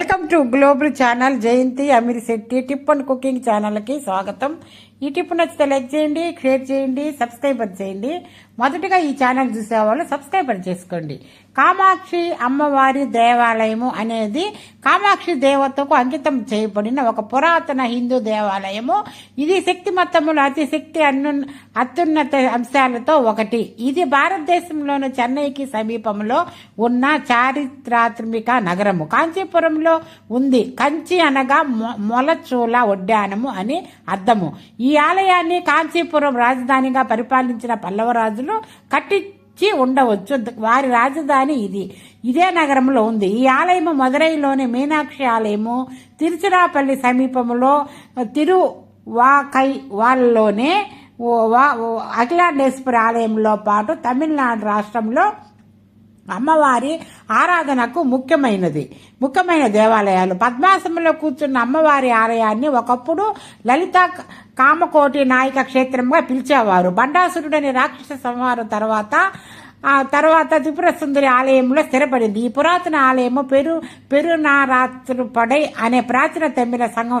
Welcome to global channel Jayanthi Amir Shetty tip and cooking ఛానల్కి స్వాగతం. ఈ tip నచ్చితే లైక్ చేయండి షేర్ చేయండి సబ్స్క్రైబర్ చేయండి. మొదటగా ఈ ఛానల్ చూసేవాళ్ళు సబ్స్క్రైబర్ చేసుకోండి. కామాక్షి అమ్మవారి దేవాలయము అనేది కామాక్షి దేవతకు అంకితం చేయబడిన ఒక పురాతన హిందూ దేవాలయము. ఇది శక్తి మొత్తములు అతి శక్తి అన్ను అత్యున్నత అంశాలతో ఒకటి. ఇది భారతదేశంలోని చెన్నైకి సమీపంలో ఉన్న చారిత్రాత్మిక నగరము. కాంచీపురంలో ఉంది. కంచి అనగా మొ- మొలచూల ఉద్యానము అని అర్థము. ఈ ఆలయాన్ని కాంచీపురం రాజధానిగా పరిపాలించిన పల్లవరాజులు కట్టించి ఉండవచ్చు. వారి రాజధాని ఇది. ఇదే నగరంలో ఉంది. ఈ ఆలయము మదురైలోని మీనాక్షి ఆలయము తిరుచిరాపల్లి సమీపంలో తిరువాకై వాళ్ళలోనే వా- అఖిలాండేశ్వరి ఆలయంలో పాటు తమిళనాడు రాష్ట్రంలో అమ్మవారి ఆరాధనకు ముఖ్యమైనది. ముఖ్యమైన దేవాలయాలు. పద్మాసనంలో కూర్చున్న అమ్మవారి ఆలయాన్ని ఒకప్పుడు లలిత కామకోటి నాయక క్షేత్రంగా పిలిచేవారు. బండాసురుడని రాక్షస సంహారం తర్వాత ఆ తర్వాత త్రిపుర సుందరి ఆలయంలో స్థిరపడింది. ఈ పురాతన ఆలయము పెరు పెరునారాత్రుపడై అనే ప్రాచీన తమిళ సంఘం